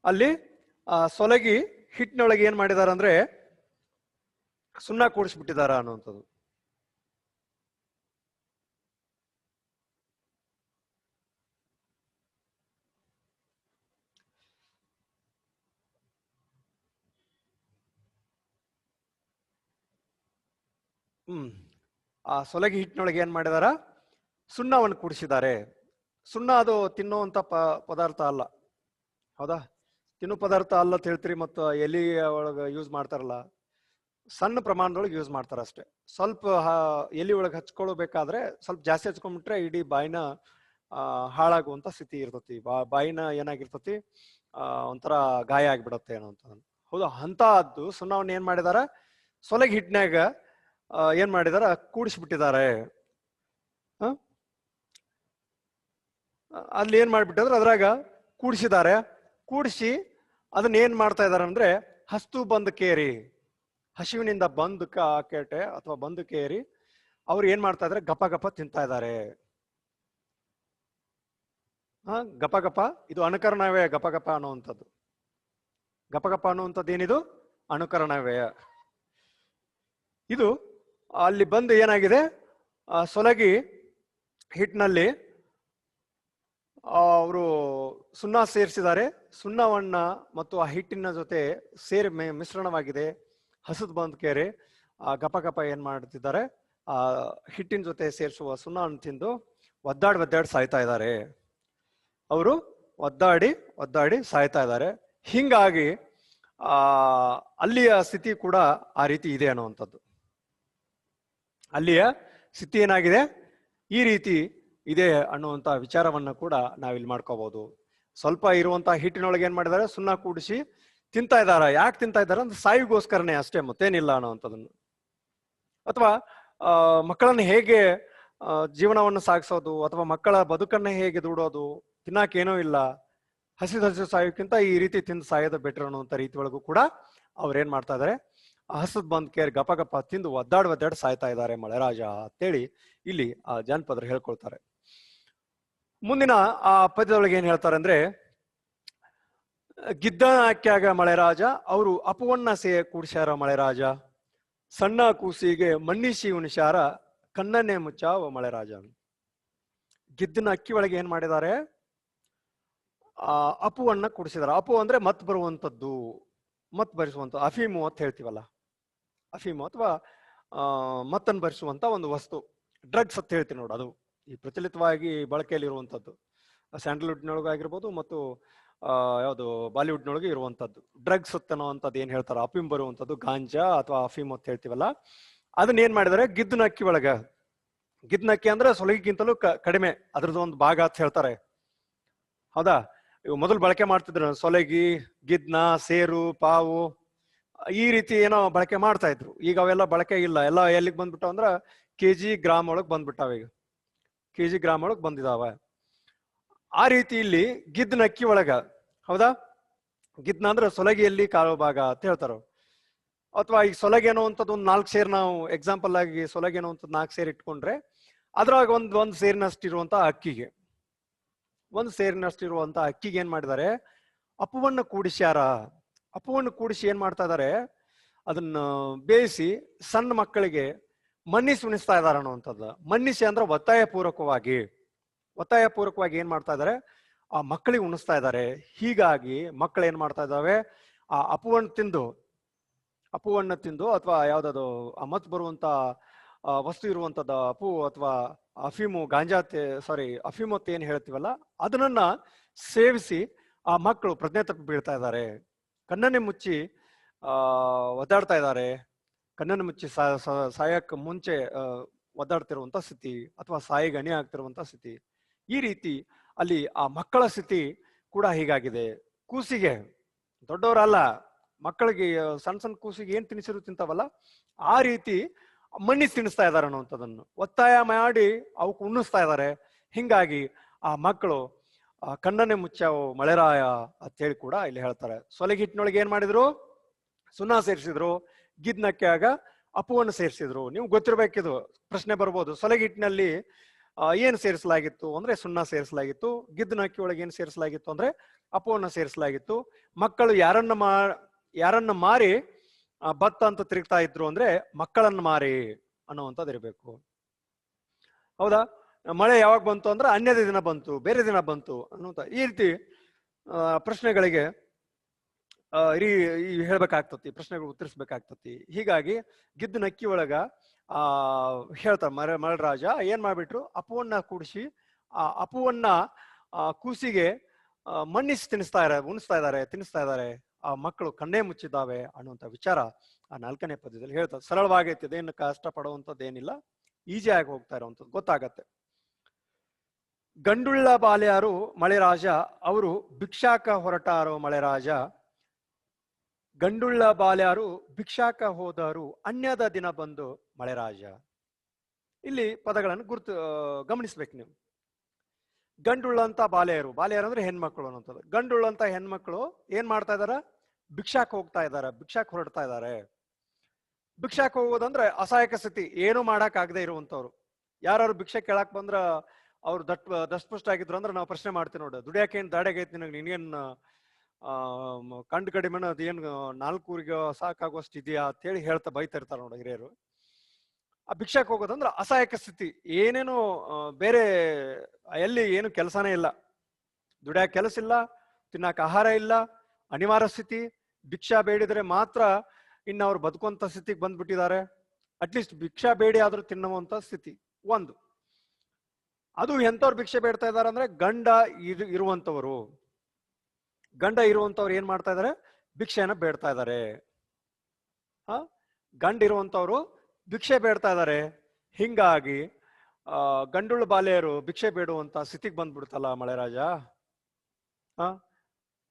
ಅಲ್ಲಿ, ಆ, ಸೊಲಗಿ ಹಿಟ್ಟಿನೊಳಗೆ ಏನ್ ಮಾಡಿದಾರ ಅಂದ್ರೆ ಸುಣ್ಣ ಕೂಡಿಸ್ಬಿಟ್ಟಿದಾರ ಅನ್ನುವಂಥದ್ದು. ಹ್ಮ್. ಆ ಸೊಲಗಿ ಹಿಟ್ಟಿನೊಳಗೆ ಏನ್ ಮಾಡಿದಾರ? ಸುಣ್ಣವನ್ನು ಕೂಡಿಸಿದ್ದಾರೆ. ಸುಣ್ಣ ಅದು ತಿನ್ನುವಂತ ಪದಾರ್ಥ ಅಲ್ಲ. ಹೌದಾ? ತಿನ್ನು ಪದಾರ್ಥ ಅಲ್ಲ ಅಂತ ಹೇಳ್ತೀರಿ ಮತ್ತು ಎಲೆ ಒಳಗೆ ಯೂಸ್ ಮಾಡ್ತಾರಲ್ಲ, ಸಣ್ಣ ಪ್ರಮಾಣದೊಳಗೆ ಯೂಸ್ ಮಾಡ್ತಾರೆ ಅಷ್ಟೇ. ಸ್ವಲ್ಪ ಎಲಿ ಒಳಗೆ ಹಚ್ಕೊಳ್ಬೇಕಾದ್ರೆ ಸ್ವಲ್ಪ ಜಾಸ್ತಿ ಹಚ್ಕೊಂಡ್ಬಿಟ್ರೆ ಇಡೀ ಬಾಯಿನ ಹಾಳಾಗುವಂಥ ಸ್ಥಿತಿ ಇರ್ತತಿ. ಬಾ, ಬಾಯಿನ ಏನಾಗಿರ್ತತಿ? ಒಂಥರ ಗಾಯ ಆಗಿಬಿಡತ್ತೆ ಏನೋ ಅಂತ ಹೌದಾ? ಅಂಥದ್ದು ಸುಣ್ಣವನ್ನ ಏನ್ ಮಾಡಿದಾರ? ಸೊಲಗಿ ಹಿಟ್ನ್ಯಾಗ ಏನು ಮಾಡಿದಾರ? ಕೂಡಿಸ್ಬಿಟ್ಟಿದ್ದಾರೆ ಅಲ್ಲಿ ಏನ್ ಮಾಡ್ಬಿಟ್ಟಿದ್ರೆ? ಅದ್ರಾಗ ಕೂಡಿಸಿದ್ದಾರೆ ಕೂಡಿಸಿ ಅದನ್ನ ಏನ್ ಮಾಡ್ತಾ ಇದಾರೆ ಅಂದ್ರೆ ಹಸ್ತು ಬಂದ್ ಕೇರಿ. ಹಸಿವಿನಿಂದ ಬಂದ್ ಕೇಟೆ ಅಥವಾ ಬಂದು ಕೇರಿ, ಅವ್ರು ಏನ್ ಮಾಡ್ತಾ ಇದಾರೆ? ಗಪ ಗಪ ತಿಂತಾ ಇದ್ದಾರೆ ಹ, ಗಪ ಗಪ, ಇದು ಅನುಕರಣವೇ ಗಪ ಗಪ ಅನ್ನುವಂಥದ್ದು. ಗಪ ಗಪ ಅನ್ನುವಂಥದ್ದು ಏನಿದು? ಅನುಕರಣವೇ. ಇದು ಅಲ್ಲಿ ಬಂದು ಏನಾಗಿದೆ? ಸೊಲಗಿ ಹಿಟ್ಟಿನಲ್ಲಿ ಅವರು ಸುಣ್ಣ ಸೇರಿಸಿದ್ದಾರೆ. ಸುಣ್ಣವನ್ನ ಮತ್ತು ಆ ಹಿಟ್ಟಿನ ಜೊತೆ ಸೇರಿ ಮಿಶ್ರಣವಾಗಿದೆ. ಹಸದ್ ಬಂದ್ ಕೇರಿ. ಆ, ಗಪ ಗಪ ಏನ್ ಮಾಡ್ತಿದ್ದಾರೆ? ಆ, ಹಿಟ್ಟಿನ ಜೊತೆ ಸೇರಿಸುವ ಸುಣ್ಣವನ್ನು ತಿಂದು ಒದ್ದಾಡಿ ಒದ್ದಾಡಿ ಸಾಯ್ತಾ ಇದ್ದಾರೆ. ಅವರು ಒದ್ದಾಡಿ ಒದ್ದಾಡಿ ಸಾಯ್ತಾ ಇದ್ದಾರೆ. ಹಿಂಗಾಗಿ, ಆ, ಅಲ್ಲಿಯ ಸ್ಥಿತಿ ಕೂಡ ಆ ರೀತಿ ಇದೆ ಅನ್ನುವಂಥದ್ದು. ಅಲ್ಲಿಯ ಸ್ಥಿತಿ ಏನಾಗಿದೆ? ಈ ರೀತಿ ಇದೆ ಅನ್ನುವಂತ ವಿಚಾರವನ್ನ ಕೂಡ ನಾವಿಲ್ಲಿ ಮಾಡ್ಕೋಬಹುದು ಸ್ವಲ್ಪ ಇರುವಂತಹ ಹಿಟ್ಟಿನೊಳಗೆ ಏನ್ ಮಾಡಿದ್ದಾರೆ ಸುಣ್ಣ ಕೂಡಿಸಿ ತಿಂತಾ ಇದಾರ. ಯಾಕೆ ತಿಂತಾ ಇದ್ದಾರೆ ಅಂದ್ರೆ ಸಾಯಿಗೋಸ್ಕರನೇ ಅಷ್ಟೇ ಮತ್ತೇನಿಲ್ಲ ಅನ್ನುವಂಥದ್ದನ್ನು. ಅಥವಾ ಮಕ್ಕಳನ್ನ ಹೇಗೆ ಜೀವನವನ್ನು ಸಾಗಿಸೋದು? ಅಥವಾ ಮಕ್ಕಳ ಬದುಕನ್ನ ಹೇಗೆ ದೂಡೋದು? ತಿನ್ನಕ್ಕೇನೂ ಇಲ್ಲ. ಹಸಿದ ಹಸಿದು ಸಾಯೋಕ್ಕಿಂತ ಈ ರೀತಿ ತಿಂದು ಸಾಯೋದು ಬೆಟರ್ ಅನ್ನುವಂಥ ರೀತಿ ಒಳಗೂ ಕೂಡ ಅವ್ರೇನ್ ಮಾಡ್ತಾ ಇದಾರೆ? ಹಸದ್ ಬಂದ್ ಕೇರ್ ಗಪ ಗಪ ತಿಂದು ಒದ್ದಾಡ್ ಒದ್ದಾಡ್ ಸಾಯ್ತಾ ಇದ್ದಾರೆ ಮಳೆರಾಜ ಅಂತೇಳಿ ಇಲ್ಲಿ ಆ ಜಾನಪದರು ಹೇಳ್ಕೊಳ್ತಾರೆ. ಮುಂದಿನ ಆ ಪದ್ಯದೊಳಗೆ ಏನ್ ಹೇಳ್ತಾರೆ ಅಂದ್ರೆ ಹಾಕ್ಯಾಗ ಮಳೆರಾಜ, ಅವರು ಅಪವನ್ನ ಸೇ ಕೂಡ್ಸ್ಯಾರ ಮಳೆರಾಜ, ಸಣ್ಣ ಕೂಸಿಗೆ ಮಣ್ಣಿಸಿ ಉಣಿಸ್ಯಾರ ಕಣ್ಣನ್ನೇ ಮುಚ್ಚಾವ ಮಳೆರಾಜ ಗಿದ್ದನ ಅಕ್ಕಿ ಒಳಗೆ ಏನ್ ಮಾಡಿದ್ದಾರೆ ಆ ಅಪುವನ್ನ ಕುಡಿಸಿದಾರೆ. ಅಪು ಅಂದ್ರೆ ಮತ್ ಬರುವಂತದ್ದು, ಮತ್ ಬರಿಸುವಂತ, ಅಫೀಮು ಅಂತ ಹೇಳ್ತೀವಲ್ಲ. ಅಫೀಮು ಅಥವಾ ಮತ್ತನ್ನು ಭರಿಸುವಂತ ಒಂದು ವಸ್ತು. ಡ್ರಗ್ಸ್ ಅಂತ ಹೇಳ್ತೀವಿ ನೋಡು ಅದು. ಈ ಪ್ರಚಲಿತವಾಗಿ ಬಳಕೆಯಲ್ಲಿರುವಂಥದ್ದು ಸ್ಯಾಂಡಲ್ವುಡ್ನೊಳಗೆ ಆಗಿರ್ಬೋದು ಮತ್ತು ಯಾವುದು ಬಾಲಿವುಡ್ನೊಳಗೆ ಇರುವಂಥದ್ದು ಡ್ರಗ್ಸ್ ಅನ್ನೋವಂಥದ್ದು ಏನು ಹೇಳ್ತಾರೆ? ಅಫೀಮ್ ಬರುವಂಥದ್ದು ಗಾಂಜಾ ಅಥವಾ ಅಫೀಮ್ ಅಂತ ಹೇಳ್ತೀವಲ್ಲ? ಅದನ್ನ ಏನ್ ಮಾಡಿದರೆ? ಗಿದ್ದನ ಅಕ್ಕಿ ಒಳಗ. ಗಿದ್ದನ ಅಕ್ಕಿ ಅಂದ್ರೆ ಸೊಲಗಿಗಿಂತಲೂ ಕಡಿಮೆ. ಅದ್ರದ್ದು ಒಂದು ಭಾಗ ಅಂತ ಹೇಳ್ತಾರೆ. ಹೌದಾ? ಇವು ಮೊದಲು ಬಳಕೆ ಮಾಡ್ತಿದ್ರು ಸೊಲಗಿ, ಗಿದ್ನ, ಸೇರು, ಪಾವು, ಈ ರೀತಿ ಏನೋ ಬಳಕೆ ಮಾಡ್ತಾ ಇದ್ರು. ಈಗ ಅವೆಲ್ಲ ಬಳಕೆ ಇಲ್ಲ. ಎಲ್ಲ ಎಲ್ಲಿಗೆ ಬಂದ್ಬಿಟ್ಟಾವ ಕೆ ಜಿ ಗ್ರಾಮ್ ಒಳಗೆ ಬಂದ್ಬಿಟ್ಟಾವ ಈಗ. ಕೆಜಿ ಗ್ರಾಮ್ ಒಳಗೆ ಬಂದಿದಾವ. ಆ ರೀತಿ ಇಲ್ಲಿ ಗಿದ್ ಅಕ್ಕಿ ಒಳಗ, ಹೌದಾ? ಗಿದ್ನ ಅಂದ್ರೆ ಸೊಲಗಿಯಲ್ಲಿ ಕಾಲು ಭಾಗ ಅಂತ ಹೇಳ್ತಾರ ಅಥವಾ ಈಗ ಸೊಲಗಿ ಅನ್ನುವಂಥದ್ದು ಒಂದು ನಾಲ್ಕು ಸೇರ್ ನಾವು ಎಕ್ಸಾಂಪಲ್ ಆಗಿ ಸೊಲಗಿ ಅನ್ನುವಂಥದ್ದು ನಾಲ್ಕು ಸೇರ್ ಇಟ್ಕೊಂಡ್ರೆ, ಅದ್ರಾಗ ಒಂದು ಒಂದು ಸೇರಿನಷ್ಟಿರುವಂತ ಅಕ್ಕಿಗೆ. ಒಂದು ಸೇರಿನಷ್ಟಿರುವಂತ ಅಕ್ಕಿಗೆ ಏನ್ ಮಾಡಿದ್ದಾರೆ ಅಪ್ಪುವನ್ನು ಕೂಡಿಸ್ಯಾರ. ಅಪ್ಪವನ್ನು ಕೂಡಿಸಿ ಏನ್ ಮಾಡ್ತಾ ಇದಾರೆ? ಅದನ್ನ ಬೇಯಿಸಿ ಸಣ್ಣ ಮಕ್ಕಳಿಗೆ ಮನ್ನಿಸಿ ಉಣಿಸ್ತಾ ಇದ್ದಾರೆ ಅನ್ನುವಂಥದ್ದು. ಮನ್ನಿಸಿ ಅಂದ್ರೆ ಒತ್ತಾಯ ಪೂರ್ವಕವಾಗಿ ಒತ್ತಾಯ ಪೂರ್ವಕವಾಗಿ ಏನ್ ಮಾಡ್ತಾ ಇದ್ದಾರೆ? ಆ ಮಕ್ಕಳಿಗೆ ಉಣಿಸ್ತಾ ಇದ್ದಾರೆ. ಹೀಗಾಗಿ ಮಕ್ಕಳು ಏನ್ ಮಾಡ್ತಾ ಇದ್ದಾವೆ? ಆ ಅಪುವನ್ನು ತಿಂದು ಅಪುವನ್ನ ತಿಂದು ಅಥವಾ ಯಾವ್ದಾದ್ರು ಆ ಮತ್ ಬರುವಂತ ವಸ್ತು ಇರುವಂತದ ಅಪು ಅಥವಾ ಅಫೀಮು, ಗಾಂಜಾ ಸಾರಿ ಅಫೀಮು ಅಂತ ಏನ್ ಹೇಳ್ತೀವಲ್ಲ, ಅದನ್ನ ಸೇವಿಸಿ ಆ ಮಕ್ಕಳು ಪ್ರಜ್ಞೆ ತಪ್ಪಿ ಬೀಳ್ತಾ ಇದ್ದಾರೆ. ಕಣ್ಣನ್ನೇ ಮುಚ್ಚಿ ಒದ್ದಾಡ್ತಾ ಇದ್ದಾರೆ. ಕಣ್ಣನ್ನು ಮುಚ್ಚಿ ಸಾಯಕ್ಕೆ ಮುಂಚೆ ಒದ್ದಾಡ್ತಿರುವಂತ ಸ್ಥಿತಿ ಅಥವಾ ಸಾಯಿಗೆ ಅಣಿ ಆಗ್ತಿರುವಂತ ಸ್ಥಿತಿ. ಈ ರೀತಿ ಅಲ್ಲಿ ಆ ಮಕ್ಕಳ ಸ್ಥಿತಿ ಕೂಡ ಹೀಗಾಗಿದೆ. ಕೂಸಿಗೆ ದೊಡ್ಡವರಲ್ಲ, ಮಕ್ಕಳಿಗೆ ಸಣ್ಣ ಸಣ್ಣ ಕೂಸಿಗೆ ಏನ್ ತಿನ್ನಿಸಿರು ತಿಂತಾವಲ್ಲ, ಆ ರೀತಿ ಮಣ್ಣಿ ತಿನ್ನಿಸ್ತಾ ಇದ್ದಾರೆ ಅನ್ನುವಂಥದ್ದನ್ನು. ಒತ್ತಾಯ ಮಾಡಿ ಅವಕ್ಕೆ ಉಣ್ಣಿಸ್ತಾ ಇದ್ದಾರೆ. ಹಿಂಗಾಗಿ ಆ ಮಕ್ಕಳು, ಆ, ಕಣ್ಣನ್ನೇ ಮುಚ್ಚಾವು ಮಳೆರಾಯ ಅಂತ ಹೇಳಿ ಕೂಡ ಇಲ್ಲಿ ಹೇಳ್ತಾರೆ. ಸೊಲೆಗಿಟ್ಟಿನೊಳಗೆ ಏನ್ ಮಾಡಿದ್ರು? ಸುಣ್ಣ ಸೇರಿಸಿದ್ರು. ಗಿದ್ನಕ್ಕಾಗ ಅಪುವನ್ನು ಸೇರಿಸಿದ್ರು. ನೀವು ಗೊತ್ತಿರಬೇಕಿದು, ಪ್ರಶ್ನೆ ಬರ್ಬೋದು. ಸೊಲೆಗಿಟ್ಟಿನಲ್ಲಿ ಏನು ಸೇರಿಸಲಾಗಿತ್ತು ಅಂದ್ರೆ ಸುಣ್ಣ ಸೇರಿಸಲಾಗಿತ್ತು ಗಿದ್ದನಕ್ಕಿ ಒಳಗೆ ಏನು ಸೇರಿಸಲಾಗಿತ್ತು ಅಂದ್ರೆ ಅಪುವನ್ನು ಸೇರಿಸಲಾಗಿತ್ತು. ಮಕ್ಕಳು ಯಾರನ್ನ ಮಾ, ಯಾರನ್ನ ಮಾರಿ ಭತ್ತ ಅಂತ ತಿರುಗ್ತಾ ಇದ್ರು ಅಂದ್ರೆ ಮಕ್ಕಳನ್ನ ಮಾರಿ ಅನ್ನುವಂಥದ್ದು ಇರಬೇಕು ಹೌದಾ? ಮಳೆ ಯಾವಾಗ ಬಂತು ಅಂದ್ರೆ ಅನ್ಯದ ದಿನ ಬಂತು, ಬೇರೆ ದಿನ ಬಂತು ಅನ್ನುವಂಥ ಈ ರೀತಿ ಪ್ರಶ್ನೆಗಳಿಗೆ ಈ ಹೇಳ್ಬೇಕಾಗ್ತತಿ, ಪ್ರಶ್ನೆಗಳು ಉತ್ತರಿಸ್ಬೇಕಾಗ್ತತಿ. ಹೀಗಾಗಿ ಗಿದ್ದ ನಕ್ಕಿ ಒಳಗ, ಆ, ಹೇಳ್ತಾರೆ ಮರ, ಮರಳರಾಜ, ಏನ್ ಮಾಡ್ಬಿಟ್ರು? ಅಪುವನ್ನ ಕೂಡಿಸಿ, ಆ ಅಪುವನ್ನ ಕೂಸಿಗೆ ಮಣ್ಣಿಸಿ ತಿನ್ನಿಸ್ತಾ ಇದಾರೆ, ಉಣಿಸ್ತಾ ಇದ್ದಾರೆ ತಿನ್ನಿಸ್ತಾ ಇದ್ದಾರೆ ಆ ಮಕ್ಕಳು ಕಣ್ಣೇ ಮುಚ್ಚಿದ್ದಾವೆ ಅನ್ನುವಂಥ ವಿಚಾರ ಆ ನಾಲ್ಕನೇ ಪದ್ಯದಲ್ಲಿ ಹೇಳ್ತಾರೆ. ಸರಳವಾಗೈತಿ ಅದೇನು ಕಷ್ಟ ಪಡುವಂಥದ್ದು ಏನಿಲ್ಲ ಈಜಿ ಆಗಿ ಹೋಗ್ತಾ ಇರುವಂಥದ್ದು, ಗೊತ್ತಾಗತ್ತೆ. ಗಂಡುಳ್ಳ ಬಾಲ್ಯಾರು ಮಳೆರಾಜ, ಅವರು ಭಿಕ್ಷಾಕ ಹೊರಟಾರೋ ಮಳೆರಾಜ ಗಂಡುಳ್ಳ ಬಾಲ್ಯಾರು ಭಿಕ್ಷಾಕ ಹೋದರು ಅನ್ಯದ ದಿನ ಬಂದು ಮಳೆರಾಜ. ಇಲ್ಲಿ ಪದಗಳನ್ನು ಗುರುತು ಗಮನಿಸ್ಬೇಕು ನೀವು. ಗಂಡುಳ್ಳಂತ ಬಾಲ್ಯರು ಬಾಲ್ಯರು ಅಂದ್ರೆ ಹೆಣ್ಮಕ್ಳು ಅನ್ನೋಂಥದ್ದು ಗಂಡುಳ್ಳಂತ ಹೆಣ್ಮಕ್ಳು ಏನ್ ಮಾಡ್ತಾ ಇದಾರ? ಭಿಕ್ಷಾಕ್ ಹೋಗ್ತಾ ಇದ್ದಾರೆ ಭಿಕ್ಷಾಕ್ ಹೊರಡ್ತಾ ಇದಾರೆ. ಭಿಕ್ಷಾಕ್ ಹೋಗೋದಂದ್ರೆ ಅಸಹಾಯಕ ಸ್ಥಿತಿ, ಏನು ಮಾಡಕ್ ಆಗದೆ ಇರುವಂತವ್ರು ಯಾರು ಭಿಕ್ಷೆ ಕೇಳಕ್ ಬಂದ್ರ ಅವ್ರು ದಟ್ ದಸ್ಪುಷ್ಟ ಆಗಿದ್ರು ಅಂದ್ರೆ ನಾವು ಪ್ರಶ್ನೆ ಮಾಡ್ತೀವಿ ನೋಡು, ದುಡಿಯಾಕ ಏನ್ ದಾಡೆಗೈತಿ ನಿನಗೆ, ನಿನ್ಗೇನ್ ಕಂಡು ಕಡಿಮೆನ ಅದೇನ್, ನಾಲ್ಕೂರಿಗೆ ಸಾಕಾಗುವಷ್ಟು ಇದೆಯಾ ಅಂತೇಳಿ ಹೇಳ್ತಾ ಬೈತಾ ಇರ್ತಾರೆ ನೋಡಿ ಹಿರಿಯರು. ಆ ಭಿಕ್ಷಾಕ್ ಹೋಗೋದಂದ್ರೆ ಅಸಹಾಯಕ ಸ್ಥಿತಿ. ಏನೇನು ಬೇರೆ, ಎಲ್ಲಿ ಏನು ಕೆಲಸನೇ ಇಲ್ಲ. ದುಡಿಯಾಕ ಕೆಲಸ ಇಲ್ಲ ತಿನ್ನಕ್ಕೆ ಆಹಾರ ಇಲ್ಲ, ಅನಿವಾರ್ಯ ಸ್ಥಿತಿ. ಭಿಕ್ಷಾ ಬೇಡಿದ್ರೆ ಮಾತ್ರ ಇನ್ನು ಅವ್ರು ಬದುಕುವಂಥ ಸ್ಥಿತಿಗೆ ಬಂದ್ಬಿಟ್ಟಿದ್ದಾರೆ. ಅಟ್ಲೀಸ್ಟ್ ಭಿಕ್ಷಾ ಬೇಡಿ ಆದ್ರೂ ತಿನ್ನುವಂತ ಸ್ಥಿತಿ. ಒಂದು. ಅದು ಎಂಥವ್ರು ಭಿಕ್ಷೆ ಬೇಡ್ತಾ ಇದ್ದಾರೆ ಅಂದ್ರೆ ಗಂಡ ಇದು ಇರುವಂತವರು ಗಂಡ ಇರುವಂತವ್ರು ಏನ್ ಮಾಡ್ತಾ ಇದಾರೆ? ಭಿಕ್ಷೆನ ಬೇಡ್ತಾ ಇದಾರೆ. ಆ ಗಂಡ ಇರುವಂತವ್ರು ಭಿಕ್ಷೆ ಬೇಡ್ತಾ ಇದ್ದಾರೆ ಹಿಂಗಾಗಿ, ಆ, ಗಂಡುಳ್ಳ ಬಾಲೆಯರು ಭಿಕ್ಷೆ ಬೇಡುವಂತ ಸ್ಥಿತಿಗೆ ಬಂದ್ಬಿಡ್ತಲ್ಲ ಮಳೆರಾಜ? ಆ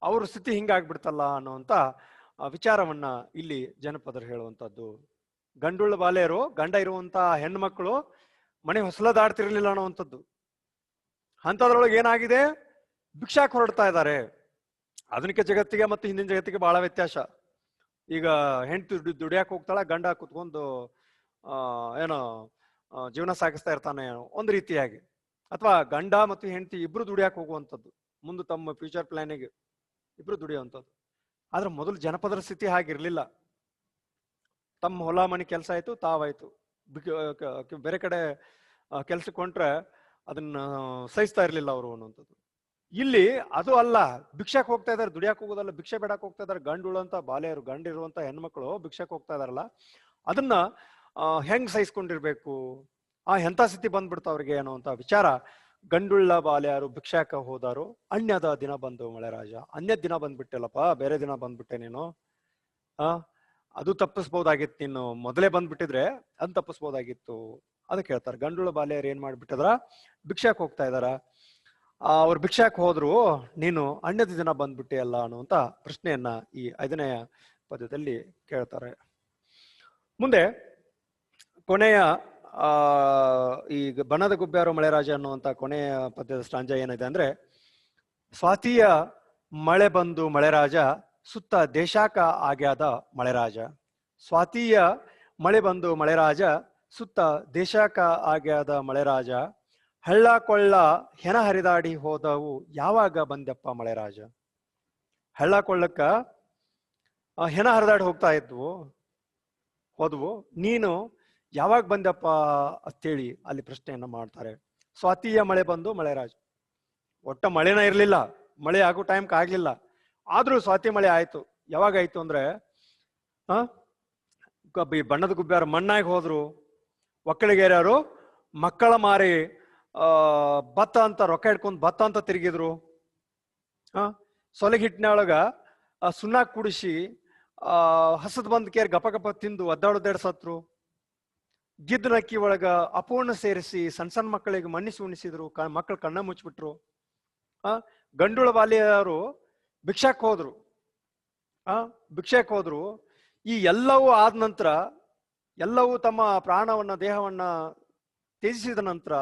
ಅವ್ರ ಸ್ಥಿತಿ ಹಿಂಗಾಗ್ಬಿಡ್ತಲ್ಲ ಅನ್ನುವಂತ ವಿಚಾರವನ್ನ ಇಲ್ಲಿ ಜನಪದರು ಹೇಳುವಂತದ್ದು. ಗಂಡುಳ್ಳ ಬಾಲೆಯರು, ಗಂಡ ಇರುವಂತ ಹೆಣ್ಮಕ್ಳು ಮನೆ ಹೊಸಲದಾಡ್ತಿರ್ಲಿಲ್ಲ ಅನ್ನುವಂಥದ್ದು. ಅಂತದ್ರೊಳಗೆ ಏನಾಗಿದೆ? ಭಿಕ್ಷಾಕ್ ಹೊರಡ್ತಾ ಇದ್ದಾರೆ ಆಧುನಿಕ ಜಗತ್ತಿಗೆ ಮತ್ತು ಹಿಂದಿನ ಜಗತ್ತಿಗೆ ಬಹಳ ವ್ಯತ್ಯಾಸ. ಈಗ ಹೆಂಡತಿ ದುಡಿಯಾಕ ಹೋಗ್ತಾಳ, ಗಂಡ ಕುತ್ಕೊಂಡು ಏನೋ ಜೀವನ ಸಾಗಿಸ್ತಾ ಇರ್ತಾನೆ ಒಂದು ರೀತಿಯಾಗಿ. ಅಥವಾ ಗಂಡ ಮತ್ತು ಹೆಂಡತಿ ಇಬ್ರು ದುಡಿಯಾಕ ಹೋಗುವಂಥದ್ದು. ಮುಂದೆ ತಮ್ಮ ಫ್ಯೂಚರ್ ಪ್ಲಾನಿಗೆ ಇಬ್ರು ದುಡಿಯುವಂಥದ್ದು. ಆದ್ರೆ ಮೊದಲು ಜನಪದರ ಸ್ಥಿತಿ ಹಾಗಿರ್ಲಿಲ್ಲ. ತಮ್ಮ ಹೊಲ, ಮನೆ ಕೆಲಸ ಆಯ್ತು, ತಾವಾಯ್ತು. ಬೇರೆ ಕಡೆ ಕೆಲ್ಸಕ್ಕೆ ಹೊಂಟ್ರೆ ಅದನ್ನ ಸಹಿಸ್ತಾ ಇರ್ಲಿಲ್ಲ ಅವರು ಅನ್ನುವಂಥದ್ದು. ಇಲ್ಲಿ ಅದು ಅಲ್ಲ, ಭಿಕ್ಷಕ್ ಹೋಗ್ತಾ ಇದಾರೆ, ದುಡಿಯಾಕ್ ಹೋಗೋದಲ್ಲ, ಭಿಕ್ಷೆ ಬೇಡಕ್ ಹೋಗ್ತಾ ಇದಾರೆ, ಗಂಡು ಉಳ್ಳಂತ ಬಾಲೆಯರು ಗಂಡಿರುವಂತ ಹೆಣ್ಮಕ್ಳು ಭಿಕ್ಷಕ್ ಹೋಗ್ತಾ ಇದಾರಲ್ಲ, ಅದನ್ನ ಹೆಂಗ್ ಸಹಿಸ್ಕೊಂಡಿರ್ಬೇಕು? ಆ, ಎಂತ ಸ್ಥಿತಿ ಬಂದ್ಬಿಡ್ತಾ ಅವ್ರಿಗೆ ಅನ್ನುವಂತ ವಿಚಾರ. ಗಂಡುಳ್ಳ ಬಾಲ್ಯಾರು ಭಿಕ್ಷಾಕ ಹೋದಾರು ಅನ್ಯದ ದಿನ ಬಂದು ಮಳೆರಾಜ. ಅನ್ಯ ದಿನ ಬಂದ್ಬಿಟ್ಟೆಲ್ಲಪ್ಪ, ಬೇರೆ ದಿನ ಬಂದ್ಬಿಟ್ಟೆ ನೀನು. ಆ, ಅದು ತಪ್ಪಿಸ್ಬೋದಾಗಿತ್ತು ನೀನು. ಮೊದಲೇ ಬಂದ್ಬಿಟ್ಟಿದ್ರೆ ಅದ್ ತಪ್ಪಿಸ್ಬೋದಾಗಿತ್ತು. ಅದಕ್ಕೆ ಹೇಳ್ತಾರೆ, ಗಂಡುಳ್ಳ ಬಾಲ್ಯರು ಏನ್ ಮಾಡ್ಬಿಟ್ಟಿದ್ರ, ಭಿಕ್ಷಾಕ್ ಹೋಗ್ತಾ ಇದಾರ. ಅವ್ರು ಭಿಕ್ಷಾಕ್ ಹೋದ್ರು, ನೀನು ಅಣ್ಣದ ದಿನ ಬಂದ್ಬಿಟ್ಟೆ ಅಲ್ಲ ಅನ್ನುವಂತ ಪ್ರಶ್ನೆಯನ್ನ ಈ ಐದನೆಯ ಪದ್ಯದಲ್ಲಿ ಕೇಳ್ತಾರೆ. ಮುಂದೆ ಕೊನೆಯ, ಆ, ಈ ಬಣ್ಣದ ಗುಬ್ಬ್ಯಾರು ಮಳೆರಾಜ ಅನ್ನುವಂತ ಕೊನೆಯ ಪದ್ಯದ ಸ್ಟಾಂಜ ಏನಿದೆ ಅಂದ್ರೆ, ಸ್ವಾತಿಯ ಮಳೆ ಬಂದು ಮಳೆರಾಜ, ಸುತ್ತ ದೇಶಾಕ ಆಗ್ಯಾದ ಮಳೆರಾಜ. ಸ್ವಾತಿಯ ಮಳೆ ಬಂದು ಮಳೆರಾಜ, ಸುತ್ತ ದೇಶಾಕ ಆಗ್ಯಾದ ಮಳೆರಾಜ ಹಳ್ಳ ಕೊಳ್ಳ ಹೆನ ಹರಿದಾಡಿ ಹೋದವು ಯಾವಾಗ ಬಂದೆಪ್ಪ ಮಳೆರಾಜ? ಹಳ್ಳ ಕೊಳ್ಳಕ್ಕ ಹೆನ ಹರಿದಾಡಿ ಹೋಗ್ತಾ ಇದ್ವು, ಹೋದ್ವು. ನೀನು ಯಾವಾಗ ಬಂದಪ್ಪ ಅಂತೇಳಿ ಅಲ್ಲಿ ಪ್ರಶ್ನೆಯನ್ನ ಮಾಡ್ತಾರೆ. ಸ್ವಾತಿಯ ಮಳೆ ಬಂದು ಮಳೆರಾಜ. ಒಟ್ಟ ಮಳೆನ ಇರಲಿಲ್ಲ, ಮಳೆ ಆಗೋ ಟೈಮ್ಗೆ ಆಗಲಿಲ್ಲ. ಆದರೂ ಸ್ವಾತಿ ಮಳೆ ಆಯಿತು. ಯಾವಾಗ ಆಯ್ತು ಅಂದ್ರೆ ಬಣ್ಣದ ಗುಬ್ಬ್ಯಾರು ಮಣ್ಣಾಗಿ ಹೋದ್ರು. ಒಕ್ಕಳಿಗೇರ್ಯಾರು ಮಕ್ಕಳ ಮಾರಿ ಭತ್ತ ಅಂತ, ರೊಕ್ಕ ಇಟ್ಕೊಂಡು ಭತ್ತ ಅಂತ ತಿರುಗಿದ್ರು. ಆ ಸೊಲಗಿ ಹಿಟ್ಟಿನೊಳಗ ಸುಣ್ಣ ಕುಡಿಸಿ, ಆ, ಹಸದ್ ಬಂದ್ ಕೇರ್ ಗಪ ಗಪ ತಿಂದು ಒದ್ದಾಡೋದಾಡ್ ಸತ್ರು. ಗಿದ್ದ ನಕ್ಕಿ ಒಳಗ ಅಪೂರ್ಣ ಸೇರಿಸಿ ಸಣ್ಣ ಸಣ್ಣ ಮಕ್ಕಳಿಗೆ ಮಣ್ಣಿಸಿ ಉಣಿಸಿದ್ರು ಮಕ್ಕಳು ಕಣ್ಣ ಮುಚ್ಚಿಬಿಟ್ರು ಆ, ಗಂಡುಳ ಬಾಲ್ಯರು ಭಿಕ್ಷಾಕ್ ಹೋದ್ರು. ಆ, ಭಿಕ್ಷಾಕ್ ಹೋದ್ರು. ಈ ಎಲ್ಲವೂ ಆದ ನಂತರ, ಎಲ್ಲವೂ ತಮ್ಮ ಪ್ರಾಣವನ್ನ, ದೇಹವನ್ನ ತ್ಯಜಿಸಿದ ನಂತರ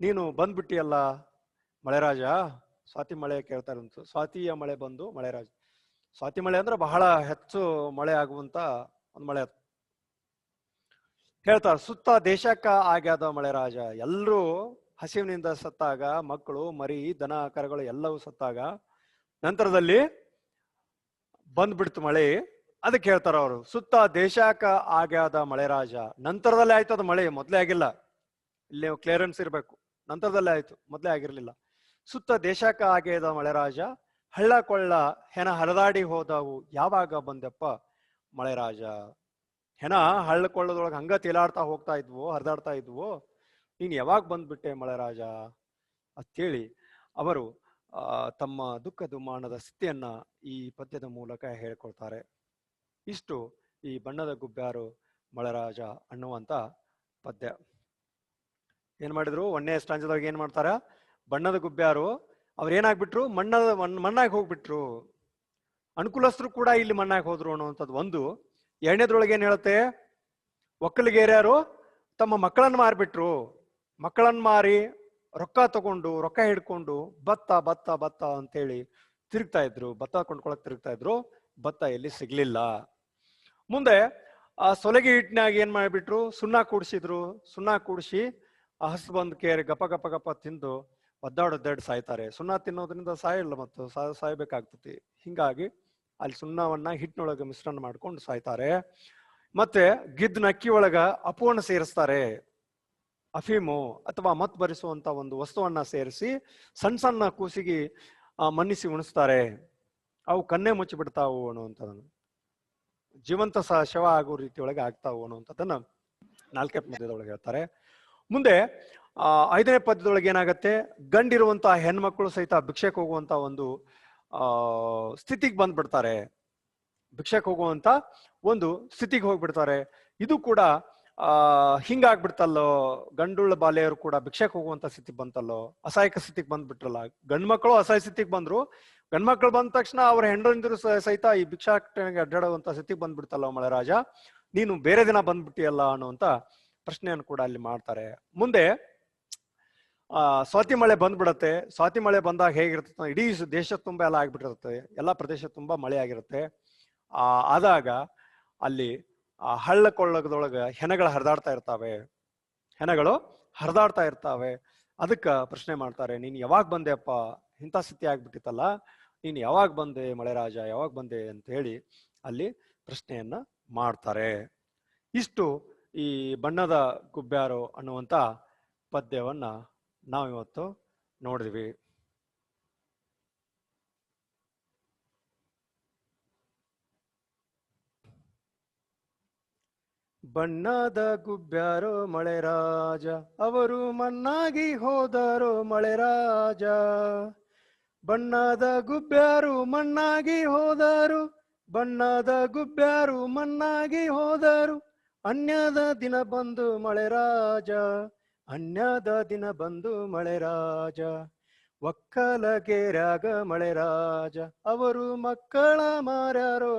ನೀನು ಬಂದ್ಬಿಟ್ಟಿಯಲ್ಲ ಮಳೆರಾಜ? ಸ್ವಾತಿ ಮಳೆ ಕೇಳ್ತಾರಂತ ಸ್ವಾತಿಯ ಮಳೆ ಬಂದು ಮಳೆರಾಜ. ಸ್ವಾತಿ ಮಳೆ ಅಂದ್ರೆ ಬಹಳ ಹೆಚ್ಚು ಮಳೆ ಆಗುವಂತ ಒಂದು ಮಳೆ ಹೇಳ್ತಾರ, ಸುತ್ತ ದೇಶಕ್ಕ ಆಗ್ಯಾದ ಮಳೆರಾಜ. ಎಲ್ಲರೂ ಹಸಿವಿನಿಂದ ಸತ್ತಾಗ, ಮಕ್ಕಳು, ಮರಿ, ದನ, ಕರಗಳು ಎಲ್ಲವೂ ಸತ್ತಾಗ, ನಂತರದಲ್ಲಿ ಬಂದ್ಬಿಡ್ತು ಮಳೆ. ಅದಕ್ಕೆ ಹೇಳ್ತಾರ ಅವರು, ಸುತ್ತ ದೇಶಕ್ಕ ಆಗ್ಯಾದ ಮಳೆರಾಜ. ನಂತರದಲ್ಲಿ ಆಯ್ತು ಅದು ಮಳೆ, ಮೊದಲೇ ಆಗಿಲ್ಲ. ಇಲ್ಲಿ ಕ್ಲಿಯರೆನ್ಸ್ ಇರ್ಬೇಕು. ನಂತರದಲ್ಲೇ ಆಯ್ತು, ಮೊದಲೇ ಆಗಿರಲಿಲ್ಲ. ಸುತ್ತ ದೇಶಕ್ಕ ಆಗ್ಯಾದ ಮಳೆರಾಜ ಹಳ್ಳ ಕೊಳ್ಳ ಹೆಣ ಹರದಾಡಿ ಹೋದವು, ಯಾವಾಗ ಬಂದಪ್ಪ? ಮಳೆರಾಜ, ಹೆಣ ಹಳ್ಳ ಕೊಳ್ಳದೊಳಗೆ ಹಂಗ ತೇಲಾಡ್ತಾ ಹೋಗ್ತಾ ಇದ್ವು, ಹರಿದಾಡ್ತಾ ಇದ್ವು. ನೀನು ಯಾವಾಗ ಬಂದ್ಬಿಟ್ಟೆ ಮಳೆರಾಜ? ಅಂತೇಳಿ ಅವರು ತಮ್ಮ ದುಃಖ ದುಮಾನದ ಸ್ಥಿತಿಯನ್ನ ಈ ಪದ್ಯದ ಮೂಲಕ ಹೇಳ್ಕೊಳ್ತಾರೆ ಇಷ್ಟು ಈ ಬಣ್ಣದ ಗುಬ್ಬ್ಯಾರು ಮಳೆರಾಜ ಅನ್ನುವಂತ ಪದ್ಯ. ಏನ್ ಮಾಡಿದ್ರು? ಒಂದನೇ ಸ್ಟಾಂಜದಾಗ ಏನು ಮಾಡ್ತಾರ? ಬಣ್ಣದ ಗುಬ್ಬ್ಯಾರು ಅವ್ರು ಏನಾಗ್ಬಿಟ್ರು? ಮಣ್ಣದ ಮಣ್- ಮಣ್ಣಾಗಿ ಹೋಗ್ಬಿಟ್ರು. ಅನುಕೂಲಸ್ಥರು ಕೂಡ ಇಲ್ಲಿ ಮಣ್ಣಾಗಿ ಹೋದ್ರು ಅನ್ನುವಂಥದ್ದು ಒಂದು. ಎರಡನೇದ್ರೊಳಗೆ ಏನು ಹೇಳುತ್ತೆ? ಒಕ್ಕಲಿಗೇರ್ಯಾರು ತಮ್ಮ ಮಕ್ಕಳನ್ನ ಮಾರಿಬಿಟ್ರು. ಮಕ್ಕಳನ್ನು ಮಾರಿ ರೊಕ್ಕ ತಗೊಂಡು, ರೊಕ್ಕ ಹಿಡ್ಕೊಂಡು ಭತ್ತ ಭತ್ತ ಭತ್ತ ಅಂತೇಳಿ ತಿರುಗ್ತಾ ಇದ್ರು. ಭತ್ತ ಕೊಂಡ್ಕೊಳಕ್ ತಿರುಗ್ತಾ ಇದ್ರು. ಭತ್ತ ಎಲ್ಲಿ ಸಿಗ್ಲಿಲ್ಲ. ಮುಂದೆ ಆ ಸೊಲಗಿ ಹಿಟ್ಟಿನಾಗ ಏನ್ ಮಾಡಿಬಿಟ್ರು? ಸುಣ್ಣ ಕೂಡಿಸಿದ್ರು. ಸುಣ್ಣ ಕೂಡಿಸಿ ಹಸು ಬಂದು ಕೇರಿ ಗಪ ಗಪ ಗಪ ತಿಂದು ಒದ್ದಾಡೊದ್ದಾಡಿ ಸಾಯ್ತಾರೆ. ಸುಣ್ಣ ತಿನ್ನೋದ್ರಿಂದ ಸಾಯಲ್ಲ ಮತ್ತು ಸಾಯ ಸಾಯ್ಬೇಕಾಗ್ತತಿ. ಹಿಂಗಾಗಿ ಅಲ್ಲಿ ಸುಣ್ಣವನ್ನ ಹಿಟ್ಟಿನೊಳಗೆ ಮಿಶ್ರಣ ಮಾಡ್ಕೊಂಡು ಸಾಯ್ತಾರೆ. ಮತ್ತೆ ಗಿದ್ದ ಅಕ್ಕಿ ಒಳಗ ಅಪೂರ್ಣ ಸೇರಿಸ್ತಾರೆ. ಅಫೀಮು ಅಥವಾ ಮತ್ ಭರಿಸುವಂತ ಒಂದು ವಸ್ತುವನ್ನ ಸೇರಿಸಿ ಸಣ್ಣ ಸಣ್ಣ ಕೂಸಿಗೆ ಮನ್ನಿಸಿ ಉಣಿಸ್ತಾರೆ. ಅವು ಕನ್ನೆ ಮುಚ್ಚಿ ಬಿಡ್ತಾವು ಅನ್ನುವಂಥದ್ದನ್ನು ಜೀವಂತ ಸಹ ಶವ ಆಗೋ ರೀತಿಯೊಳಗೆ ಆಗ್ತಾವು ಅನ್ನುವಂಥದ್ದನ್ನ ನಾಲ್ಕೇ ಮಧ್ಯದೊಳಗೆ ಹೇಳ್ತಾರೆ. ಮುಂದೆ ಐದನೇ ಪದ್ಯದೊಳಗೆ ಏನಾಗುತ್ತೆ? ಗಂಡಿರುವಂತಹ ಹೆಣ್ಮಕ್ಳು ಸಹಿತ ಭಿಕ್ಷೆಗೆ ಹೋಗುವಂತ ಒಂದು, ಆ, ಸ್ಥಿತಿಗೆ ಬಂದ್ಬಿಡ್ತಾರೆ. ಭಿಕ್ಷೆಗೆ ಹೋಗುವಂತ ಒಂದು ಸ್ಥಿತಿಗೆ ಹೋಗ್ಬಿಡ್ತಾರೆ. ಇದು ಕೂಡ, ಆ, ಹಿಂಗಾಗ್ಬಿಡ್ತಲ್ಲೋ? ಗಂಡುಳ್ಳ ಬಾಲೆಯವರು ಕೂಡ ಭಿಕ್ಷೆಕ್ ಹೋಗುವಂತ ಸ್ಥಿತಿ ಬಂತಲ್ಲೋ? ಅಸಹಾಯಕ ಸ್ಥಿತಿಗೆ ಬಂದ್ಬಿಟ್ರಲ್ಲ? ಗಂಡ್ಮಕ್ಳು ಅಸಹಾಯ ಸ್ಥಿತಿಗೆ ಬಂದ್ರು. ಗಂಡ್ಮಕ್ಳು ಬಂದ ತಕ್ಷಣ ಅವ್ರ ಹೆಂಡಂದಿರು ಸಹಿತ ಈ ಭಿಕ್ಷಾಟನೆಗೆ ಅಡ್ಡಾಡುವಂತ ಸ್ಥಿತಿಗೆ ಬಂದ್ಬಿಡ್ತಲ್ಲ ಮಳೆರಾಜ ನೀನು ಬೇರೆ ದಿನ ಬಂದ್ಬಿಟ್ಟಿಯಲ್ಲ ಅನ್ನುವಂತ ಪ್ರಶ್ನೆಯನ್ನು ಕೂಡ ಅಲ್ಲಿ ಮಾಡ್ತಾರೆ. ಮುಂದೆ, ಆ, ಸ್ವಾತಿ ಮಳೆ ಬಂದ್ಬಿಡತ್ತೆ. ಸ್ವಾತಿ ಮಳೆ ಬಂದಾಗ ಹೇಗಿರ್ತದೆ ಇಡೀ ದೇಶ ತುಂಬಾ ಎಲ್ಲ ಆಗ್ಬಿಟ್ಟಿರುತ್ತೆ. ಎಲ್ಲಾ ಪ್ರದೇಶ ತುಂಬಾ ಮಳೆ ಆಗಿರುತ್ತೆ. ಆ, ಆದಾಗ ಅಲ್ಲಿ, ಆ ಹಳ್ಳ ಕೊಳ್ಳಗದೊಳಗ ಹೆಣಗಳು ಹರಿದಾಡ್ತಾ ಇರ್ತಾವೆ. ಹೆಣಗಳು ಹರಿದಾಡ್ತಾ ಇರ್ತಾವೆ. ಅದಕ್ಕೆ ಪ್ರಶ್ನೆ ಮಾಡ್ತಾರೆ, ನೀನ್ ಯಾವಾಗ ಬಂದೆಪ್ಪ ಇಂಥ ಸ್ಥಿತಿ ಆಗ್ಬಿಟ್ಟಿತ್ತಲ್ಲ? ನೀನ್ ಯಾವಾಗ ಬಂದೆ ಮಳೆ ರಾಜ ಯಾವಾಗ ಬಂದೆ? ಅಂತ ಹೇಳಿ ಅಲ್ಲಿ ಪ್ರಶ್ನೆಯನ್ನ ಮಾಡ್ತಾರೆ. ಇಷ್ಟು ಈ ಬಣ್ಣದ ಗುಬ್ಬ್ಯಾರು ಅನ್ನುವಂಥ ಪದ್ಯವನ್ನ ನಾವಿವತ್ತು ನೋಡಿದ್ವಿ. ಬಣ್ಣದ ಗುಬ್ಬ್ಯಾರೋ ಮಳೆರಾಜ, ಅವರು ಮಣ್ಣಾಗಿ ಮಳೆ ರಾಜ ಬಣ್ಣದ ಗುಬ್ಬ್ಯಾರು ಮಣ್ಣಾಗಿ ಹೋದರು, ಬಣ್ಣದ ಗುಬ್ಬ್ಯಾರು ಮಣ್ಣಾಗಿ ಹೋದರು. ಅನ್ಯದ ದಿನ ಬಂದು ಮಳೆ ರಾಜ, ಅನ್ಯದ ದಿನ ಬಂದು ಮಳೆ ರಾಜ. ಒಕ್ಕಲಗೆರಾಗ ಮಳೆ ರಾಜ, ಅವರು ಮಕ್ಕಳ ಮಾರ್ಯಾರೋ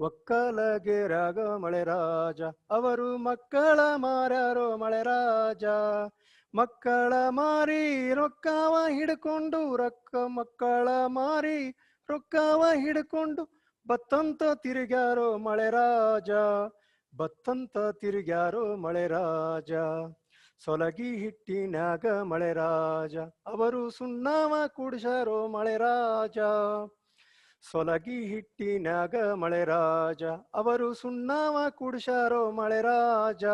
ಒಕ್ಕಲಗೆರಾಗ ಮಳೆ ರಾಜ, ಅವರು ಮಕ್ಕಳ ಮಾರ್ಯಾರು ಮಳೆ ರಾಜ. ಮಕ್ಕಳ ಮಾರಿ ರೊಕ್ಕವ ಹಿಡ್ಕೊಂಡು, ರೊಕ್ಕ ಮಕ್ಕಳ ಮಾರಿ ರೊಕ್ಕವ ಹಿಡ್ಕೊಂಡು ಬತ್ತಂತ ತಿರುಗ್ಯಾರೋ ಮಳೆ ರಾಜ, ಬತ್ತಂತ ತಿರುಗ್ಯಾರೋ ಮಳೆ ರಾಜ. ಸೊಲಗಿ ಹಿಟ್ಟಿನಾಗ ಮಳೆ ರಾಜ, ಅವರು ಸುಣ್ಣಾವ ಕುಡಿಸಾರೋ ಮಳೆ ರಾಜ. ಸೊಲಗಿ ಹಿಟ್ಟಿನಾಗ ಮಳೆ ರಾಜ, ಅವರು ಸುಣ್ಣಾವ ಕುಡಿಸಾರೋ ಮಳೆ ಮಳೆರಾಜ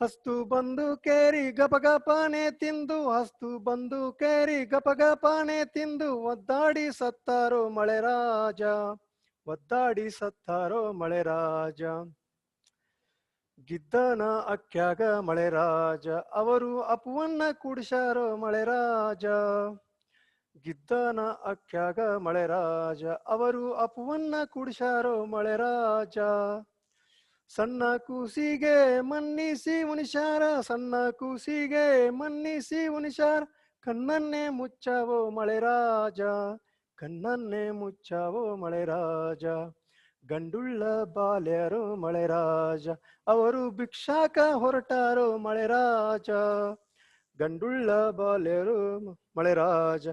ಹಸ್ತು ಬಂದು ಕೇರಿ ಗಪಗಪನೆ ತಿಂದು, ಹಸ್ತು ಬಂದು ಕೇರಿ ಗಪಗಪನೆ ತಿಂದು, ಒದ್ದಾಡಿ ಸತ್ತಾರೋ ಮಳೆರಾಜ ಒದ್ದಾಡಿ ಸತ್ತಾರೋ ಮಳೆರಾಜ ಗಿದ್ದನ ಅಕ್ಕ್ಯಾಗ ಮಳೆರಾಜ ಅವರು ಅಪುವನ್ನ ಕುಡಿಸ್ಯಾರೋ ಮಳೆರಾಜ ಗಿದ್ದನ ಅಕ್ಕ್ಯಾಗ ಮಳೆರಾಜ ಅವರು ಅಪುವನ್ನ ಕುಡಿಸ್ಯಾರೋ ಮಳೆರಾಜ ಸಣ್ಣ ಕೂಸಿಗೆ ಮನ್ನಿಸಿ ಮುನಿಷಾರ ಸಣ್ಣ ಕೂಸಿಗೆ ಮನ್ನಿಸಿ ಮುನಿಷಾರ ಕಣ್ಣನ್ನೇ ಮುಚ್ಚಾವೋ ಮಳೆರಾಜ, ಕಣ್ಣನ್ನೇ ಮುಚ್ಚಾವೋ ಮಳೆರಾಜ, ಗಂಡುಳ್ಳ ಬಾಲ್ಯರು ಮಳೆರಾಜ, ಅವರು ಭಿಕ್ಷಾಕ ಹೊರಟಾರೋ ಮಳೆರಾಜ, ಗಂಡುಳ್ಳ ಬಾಲ್ಯರು ಮಳೆರಾಜ.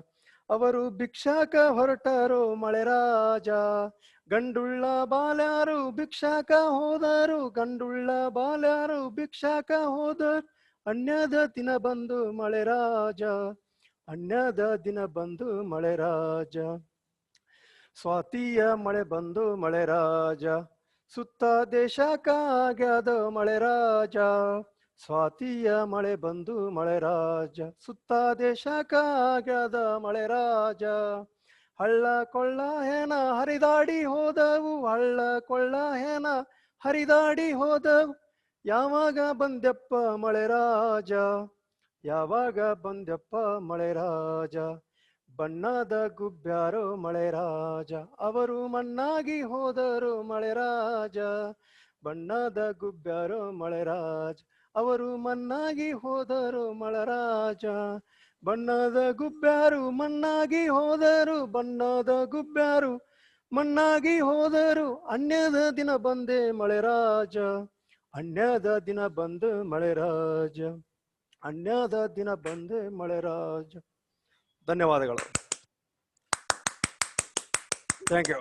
ಅವರು ಭಿಕ್ಷಾಕ ಮಳೆ ಮಳೆರಾಜ. ಗಂಡುಳ್ಳ ಬಾಲ್ಯಾರು ಭಿಕ್ಷಾಕ ಹೋದರು, ಗಂಡುಳ್ಳ ಬಾಲ್ಯಾರು ಭಿಕ್ಷಾಕ ಹೋದರು. ಅನ್ಯದ ದಿನ ಬಂದು ಮಳೆರಾಜ, ಅನ್ಯದ ದಿನ ಬಂದು ಮಳೆರಾಜ. ಸ್ವಾತಿಯ ಮಳೆ ಬಂದು ಮಳೆರಾಜ, ಸುತ್ತ ದೇಶಕ ಮಳೆ ಮಳೆರಾಜ. ಸ್ವಾತಿಯ ಮಳೆ ಬಂದು ಮಳೆ ರಾಜ, ಸುತ್ತ ದೇಶಕ್ಕಾಗ್ಯದ ಮಳೆ ರಾಜ. ಹಳ್ಳ ಕೊಳ್ಳ ಹೇನ ಹರಿದಾಡಿ ಹೋದವು, ಹಳ್ಳ ಕೊಳ್ಳ ಹೇನ ಹರಿದಾಡಿ ಹೋದವು. ಯಾವಾಗ ಬಂದೆಪ್ಪ ಮಳೆರಾಜ ಯಾವಾಗ ಬಂದ್ಯಪ್ಪ ಮಳೆ ರಾಜ? ಬಣ್ಣದ ಮಳೆ ರಾಜ. ಅವರು ಮಣ್ಣಾಗಿ ಹೋದರು ಮಳೆ ರಾಜ. ಬಣ್ಣದ ಮಳೆ ಮಳೆರಾಜ ಅವರು ಮಣ್ಣಾಗಿ ಹೋದರು ಮಳರಾಜ. ಬಣ್ಣದ ಗುಬ್ಬ್ಯಾರು ಮಣ್ಣಾಗಿ ಹೋದರು, ಬಣ್ಣದ ಗುಬ್ಬ್ಯಾರು ಮಣ್ಣಾಗಿ ಹೋದರು. ಅನ್ಯದ ದಿನ ಬಂದೆ ಮಳೆರಾಜ, ಅನ್ಯದ ದಿನ ಬಂದು ಮಳೆರಾಜ, ಅನ್ಯದ ದಿನ ಬಂದೆ ಮಳೆರಾಜ. ಧನ್ಯವಾದಗಳು. Thank you